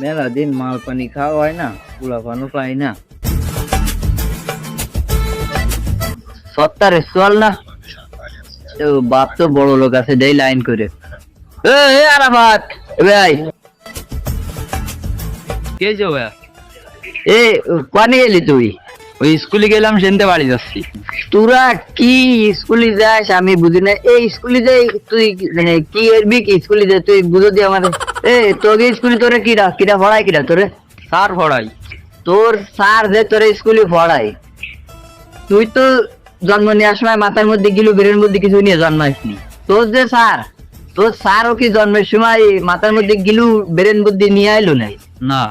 মেলা দিন মাল পানি খাওয়া হয় না পোলা পানও পাই না। সত্তারে চল না। বাপ তো বড় লোক আছে দেই লাইন করে। এ এ আরাফাত ভাই। কে যাও এ পানি এলি তুই। ওই স্কুলে গেলাম সেনতে বাড়ি যাচ্ছি। তোরা কি স্কুলে যাস? আমি বুঝি না। এই স্কুলে যাই তুই মানে কি করবি? কি স্কুলে যাই তুই বুঝো দি আমার এ তোকে স্কুলে তোরে কিরা কিরা পড়াই কিরা তোরে? স্যার পড়াই তোর স্যার যে তোরে স্কুলে পড়াই তুই তো জন্ম নেওয়ার সময় মাথার মধ্যে গিলু বেরের মধ্যে কিছু নিয়ে জন্মাইসনি তোর যে স্যার তোর স্যারও কি জন্মের সময় মাথার মধ্যে গিলু বেরেন বুদ্ধি নিয়ে আইলো নাই না।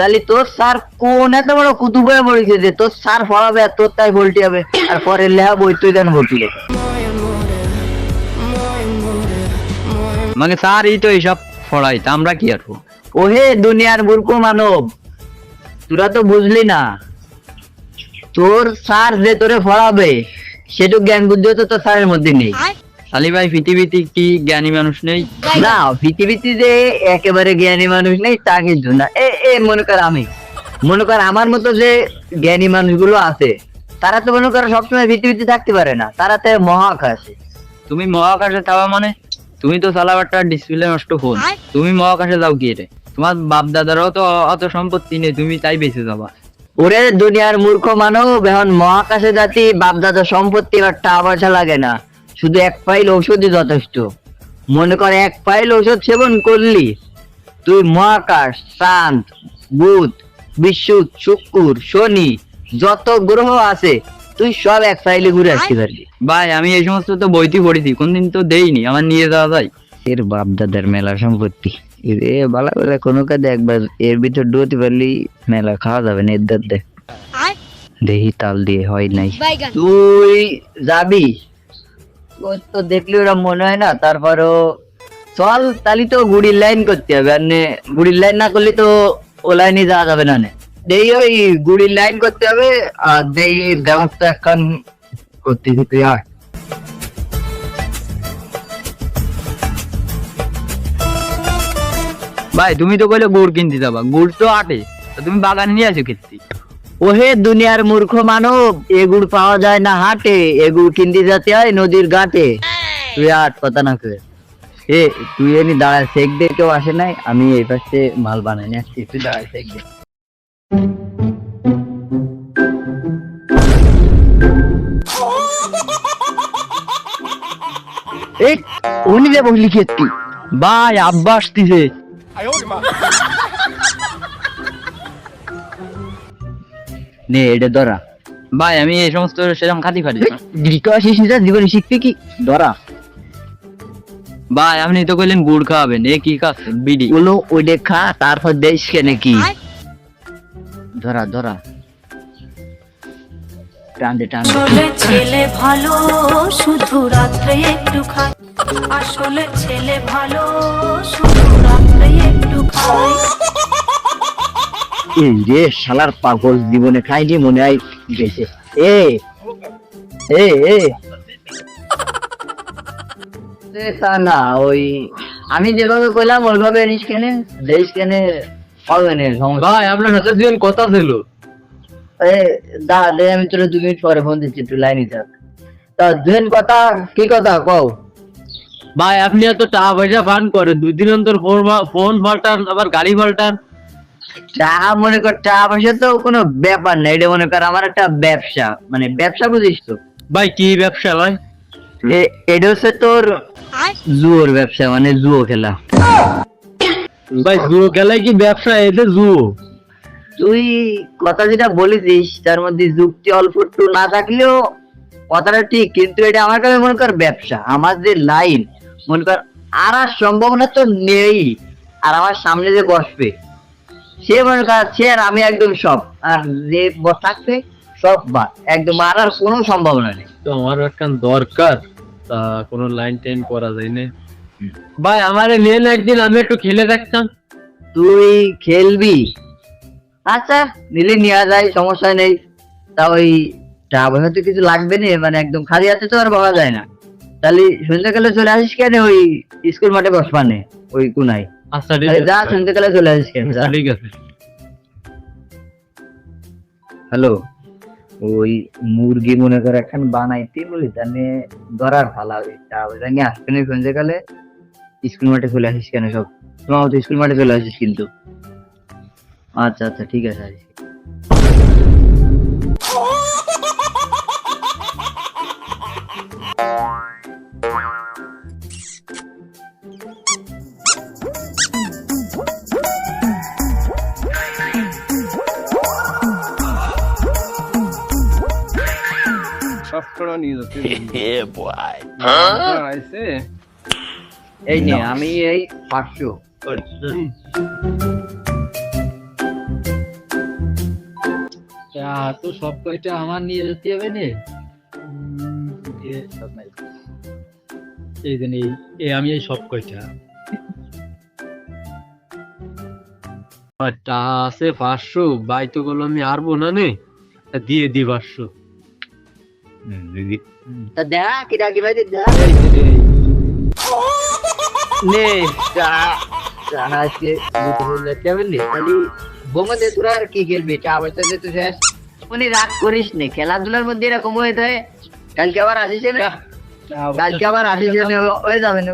তাহলে তোর স্যার কোন এত বড় কুতুব হয়ে পড়েছে যে তোর স্যার পড়াবে আর তোর তাই ভর্তি হবে? আর পরে লেহা বই তুই দেন হবে। মানে স্যার এই তো এইসব পড়াই তা আমরা কি আরবো ওহে দুনিয়ার মূর্খ মানব তোরা তো বুঝলি না। তোর স্যার যে তোরে পড়াবে সেটু জ্ঞান বুদ্ধিও তো তোর স্যারের মধ্যে নেই। শালি ভাই পৃথিবীতে কি জ্ঞানী মানুষ নেই? না পৃথিবীতে যে একেবারে জ্ঞানী মানুষ নেই তা কিন্তু না। এ এ মনে কর আমি। মনে কর আমার মতো যে জ্ঞানী মানুষগুলো আছে তারা তো মনে কর সবসময় পৃথিবীতে থাকতে পারে না। তারা তো মহাকাশে। তুমি মহাকাশে যাওয়া মানে? তুমি তো চালাবারটা ডিসপ্লে নষ্ট ফোন তুমি মহাকাশে যাও কি রে। তোমার বাপ দাদারও তো অত সম্পত্তি নেই তুমি তাই বেঁচে যাবা। ওরে দুনিয়ার মূর্খ মানব এখন মহাকাশে জাতি বাপদাদা সম্পত্তি বা টাকা পয়সা লাগে না। শুধু এক ফাইল ঔষধই যথেষ্ট। মনে কর এক ফাইল ঔষধ সেবন করলি তুই মহাকাশ চাঁদ বুধ বিশ্ব শুক্র শনি যত গ্রহ আছে তুই সব এক ফাইলে ঘুরে আসতে পারবি। ভাই আমি এই সমস্ত তো বইতে পড়েছি কোনদিন তো দেইনি আমার নিয়ে যাওয়া যায়। এর বাপ দাদার মেলা সম্পত্তি। এ বালা বেলা কোনো কাজে একবার এর ভিতর ডুয়োতে পারলি মেলা খাওয়া যাবে না এর দাদা দেহি তাল দিয়ে হয় নাই। তুই যাবি? তো দেখলি ওরা মনে হয় না, তারপরও চল তাহলে তো গুড়ির লাইন করতে হবে, আর গুড়ির লাইন না করলে তো ও লাইনে যাওয়া যাবে না দেই ওই গুড়ির লাইন করতে হবে, আর দেই ব্যবস্থা এখন করতেছি তুই আয় ভাই, তুমি তো কইলে গুড় কিনতে যাবা, গুড় তো আটে তুমি বাগানে নিয়ে আসো খেতে ওহে দুনিয়ার মূর্খ মানব, এগুড় পাওয়া যায় না হাটে, এগুড় কিনতে যেতে হয় নদীর ঘাটে। তুই আট কথা না করে এ, তুই এমনি দাঁড়ায় শেখ দে, কেউ আসে নাই, আমি এই পাশে মাল বানাই নিয়ে আসছি, তুই দাঁড়ায় শেখ দে। এই উনি যে বসলি খেতি ভাই আব্বা আসতিছে নে এটা ধরা। ভাই আমি এই সমস্ত সেরকম খাতি পারি না। জীবনে শিখবি কি? ধরা। ভাই আপনি তো কইলেন গুড় খাওয়াবেন এ কি কাজ? বিডি। গুলো ওইটা খা তারপর দেশ কেনে কি ধরা ধরা। টানতে টানতে। আসলে ছেলে ভালো শুধু রাত্রে একটু খায়। আসলে ছেলে ভালো শুধু রাত্রে একটু খায়। এই রে শালার পাগল জীবনে খাইনি মনে হয় গেছে। এ এ এ। এ, তা না ওই আমি যেভাবে কইলাম ওইভাবে নিস কেনে দেশ কেনে হবে না সমস্যা। ভাই আপনার সাথে দুজন কথা ছিল। এ দা দে আমি তোর দু মিনিট পরে ফোন দিচ্ছি তুই লাইনে থাক। তা দুদিন কথা কি কথা কও? ভাই আপনি এত টাকা পয়সা ফান করেন দুই দিন অন্তর ফোন ফোন পাল্টান আবার গাড়ি পাল্টান। টাকা মনে কর টাকা পয়সা তো কোনো ব্যাপার না এটা মনে কর আমার একটা ব্যবসা মানে ব্যবসা বুঝিস তো। ভাই কি ব্যবসা ভাই এটা হচ্ছে তোর জুয়োর ব্যবসা মানে জুয়ো খেলা। ভাই জুয়ো খেলায় কি ব্যবসা এতে জুয়ো? তুই কথা যেটা বলেছিস তার মধ্যে যুক্তি অল্প একটু না থাকলেও কথাটা ঠিক কিন্তু এটা আমার কাছে মনে কর ব্যবসা আমার যে লাইন মনে কর আর আর সম্ভাবনা তো নেই আর আমার সামনে যে বসবে। সে মনে কর সে আর আমি একদম সব। আর যে বস থাকবে সব বাদ। একদম আর আর কোনো সম্ভাবনা নেই। তো আমার একটা দরকার তা কোনো লাইন টাইন করা যায় না। ভাই আমারে নিয়ে না একদিন আমি একটু খেলে দেখতাম। তুই খেলবি? আচ্ছা নিলে নেওয়া যায় সমস্যা নেই। তা ওই টাকা তো কিছু লাগবে না মানে একদম খালি আছে তো আর পাওয়া যায় না। তাহলে সন্ধ্যাকালে চলে আসিস কেন ওই স্কুল মাঠে বসবা বসবানে ওই কোনায়? আচ্ছা যা আছে সন্ধ্যেকালে চলে আসিস ঠিক আছে। হ্যালো ওই মুরগি মনে করে এখন বানাইতে বলি জানে ধরার ভালো হবে তা ওই জানি আসবে না গেলে স্কুল মাঠে চলে আসিস কেন সব? তোমার তো স্কুল মাঠে চলে আসিস কিন্তু। আচ্ছা আচ্ছা ঠিক আছে আসিস করে নিয়ে যাচ্ছে আইছে এই নে আমি এই পাঁচশো তো সব কয়টা আমার নিয়ে যেতে হবে নে? এই এই এই আমি এই সব কয়টা। আছে? পাঁচশো। বাই তো বলল আমি আরবো না নে? দিয়ে দি পাঁচশো। খেলাধুলার মধ্যে এরকম হয়ে থাকে কালকে আবার আসিস না কালকে আবার আসিস হয়ে যাবে না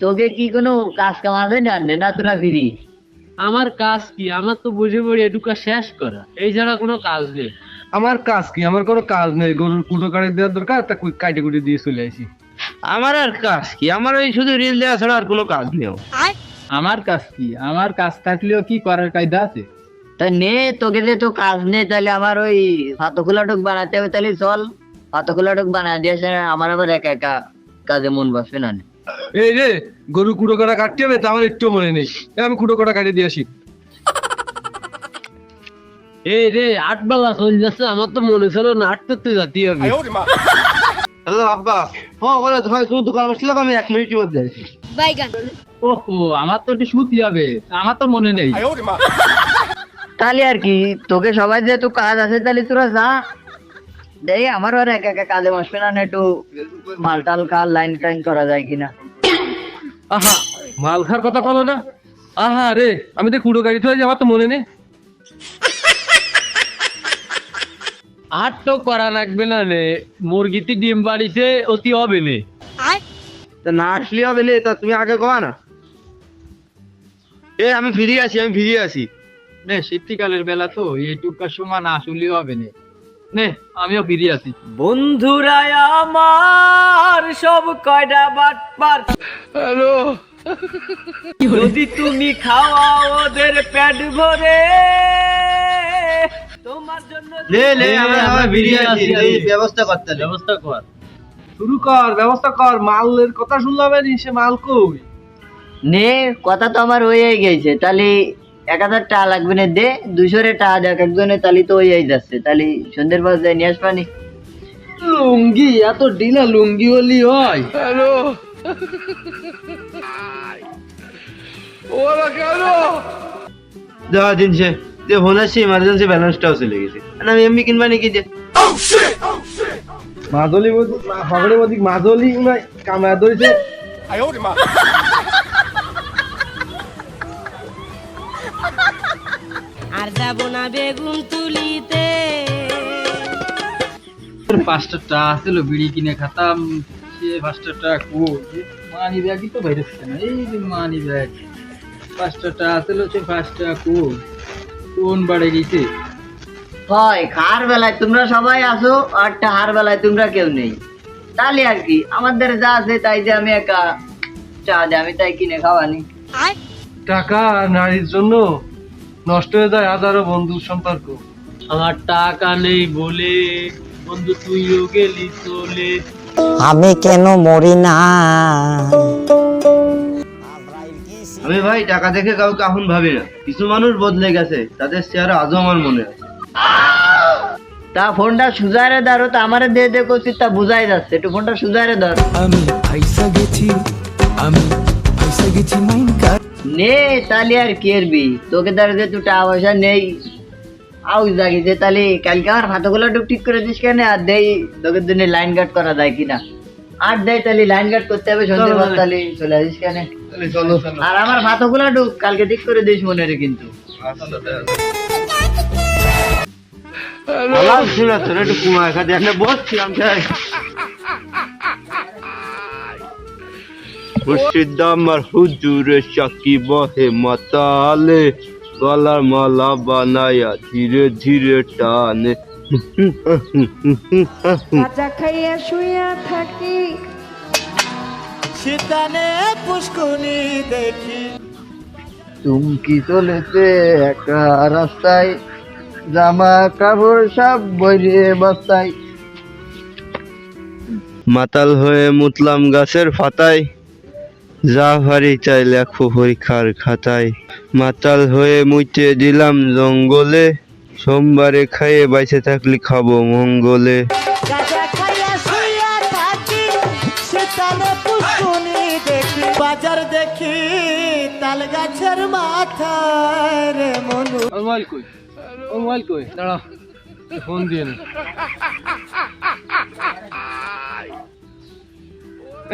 তোকে কি কোনো কাজ কাম আছে না না তোরা ফিরি আমার কাজ কি? আমার তো বুঝে পড়ি এটুকা শেষ করা। এই ছাড়া কোনো কাজ নেই। আমার কাজ কি? আমার কোনো কাজ নেই। গরুর কুটো কাটি দেওয়ার দরকার তা কাটে কুটে দিয়ে চলে আসি। আমার আর কাজ কি? আমার ওই শুধু রিল দেওয়া ছাড়া আর কোনো কাজ নেই। আমার কাজ কি? আমার কাজ থাকলেও কি করার কায়দা আছে? তা নে তোকে যে তো কাজ নেই তাহলে আমার ওই হাতখোলা টুক বানাতে হবে তাহলে চল। হাতখোলা টুক বানা দিয়েছে আমার আবার একা একা কাজে মন বসবে না এই রে গরু কুটো কাটা কাটতে হবে তা আমার একটু মনে নেই। আমি কুটো কাটা কাটে দিয়ে আসি। এই রে আট বেলা চলে যাচ্ছে আমার তো মনে ছিল না আটটা তো জাতি হবে হ্যালো আব্বা। হ্যাঁ বলে ভাই তুমি দোকান বসলে আমি এক মিনিটের মধ্যে আসি। ওহো আমার তো একটু সুতি হবে আমার তো মনে নেই। তাহলে আর কি তোকে সবাই যেহেতু কাজ আছে তাহলে তোরা যা। দেখ আমারও আর একা একা কাজে বসবে না একটু মাল টাল খা লাইন টাইন করা যায় কিনা। আহা মাল খার কথা বলো না। আহা রে আমি তো কুটো গাড়ি চলে আমার তো মনে নেই। আট তো করা লাগবে না রে। মুরগিতে ডিম বাড়িছে অতি হবে নে। তা না আসলে হবে লে, তা তুমি আগে কয়া না। এ আমি ফিরে আসি আমি ফিরে আসি। নে শীতকালের বেলা তো এইটুকার সময় না আসলেও হবে নে। নে আমিও ফিরে আছি বন্ধুরা আমার সব কয়টা বাটপার। হ্যালো। যদি তুমি খাওয়াও ওদের পেট ভরে লে লে আমরা আমরা আমরা ফিরে ফিরে আসি। আসি, এই ব্যবস্থা করতে হবে ব্যবস্থা কর। শুরু কর ব্যবস্থা কর। মালের কথা শুনলাম নি সে মাল কই? নে কথা তো আমার গেছে। তাহলে এক হাজার টাকা লাগবে না দে। দুশো রে টাকা দেখ একজনে তাহলে তো যাচ্ছে। তাহলে সন্ধ্যের পর যাই নিয়ে আসবানি লুঙ্গি এত ডিলা লুঙ্গি হলি হয়। হ্যালো। দেওয়া দিন সে। যে ফোন আসছে ইমার্জেন্সি ব্যালেন্সটাও চলে গেছে। আমি এমনি কিনবা নাকি যে? বদি মাদলি কামড়া ধরেছে আর যাব না বেগুন তুলিতে। পাঁচটা টাকা ছিল বিড়ি কিনে খাতাম। সে পাঁচটা টাকা কো মানি ব্যাগই তো বাইরেছে না। এই যে মানি ব্যাগ। পাঁচটা ছিল সে পাঁচ কো কোন বাড়ে গেছে? হয় খার বেলায় তোমরা সবাই আসো আর টাহার বেলায় তোমরা কেউ নেই। তাহলে আর কি আমাদের যা আছে তাই যে আমি একা চা দে আমি তাই কিনে খাওয়ানি। টাকা আর নারীর জন্য নষ্ট হয়ে যায় হাজারো বন্ধুর সম্পর্ক। আমার টাকা নেই বলে বন্ধু তুইও গেলি চলে। আমি কেন মরি না? আমি ভাই টাকা দেখে কাউকে এখন ভাবি না। কিছু মানুষ বদলে গেছে তাদের চেহারা আজও আমার মনে আছে। তা ফোনটা সুজারে ধরো তো আমারে দিয়ে দে করছি তা বুঝাই যাচ্ছে। একটু ফোনটা সুজারে ধর। আমি আইসা গেছি আমি আইসা গেছি মাইন কার নে তাহলে আর কি করবি তোকে ধরে যে তুই টাকা পয়সা নেই আউস জাগিছে তাহলে কালকে আমার হাতগুলো টুক ঠিক করে দিস কেন আর দেই তোকে জন্য লাইন কাট করা যায় কিনা। আর দেয় তাহলে লাইন কাট করতে হবে সন্ধ্যে তাহলে চলে আসিস কেন। আর আমার ভাতগুলা ঢুক কালকে ঠিক করে দিস মনে রে কিন্তু। আলাপ ছিল তোর একটু কুমা খাতে। এখানে বসছিলাম তাই আমার হুজুরে সাকি বহে মাতালে গলার মালা বানায়া ধীরে ধীরে টানে। খাইয়া শুইয়া থাকি চুমকি চলেছে একা রাস্তায়? জামা কাপড় সব বইরে বস্তায়। মাতাল হয়ে মুতলাম গাছের ফাতায় যা ভারি চাই লেখো পরীক্ষার খাতায়। মাতাল হয়ে মুইতে দিলাম জঙ্গলে। সোমবারে খাইয়ে বাইসে থাকলি খাব মঙ্গলে। দেখি বাজার দেখি তাল গাছের মাথায় রে মনু। মোবাইল কই? ও মোবাইল কই? দাঁড়া ফোন দিয়ে নে।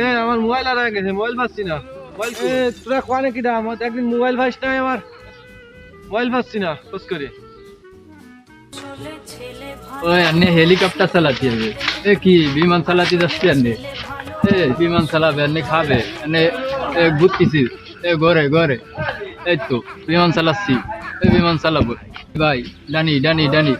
এ আমার মোবাইল আর গেছে মোবাইল পাচ্ছি না। মোবাইল এ তোরা কোয়ানে কিডা আমার একদিন মোবাইল পাস নাই আমার। মোবাইল পাচ্ছি না খোঁজ করে। ওই আন্নে হেলিকপ্টার চালাতে হবে। এ কি বিমান চালাতে যাচ্ছে আন্নে। এ বিমান চালাবে, এনে খাবে, এনে, এ, ঘুরতেছি। এ, ঘরে ঘরে। এই তো, বিমান চালাচ্ছি বিমান চালাবো। ভাই, ডানি ডানি ডানি।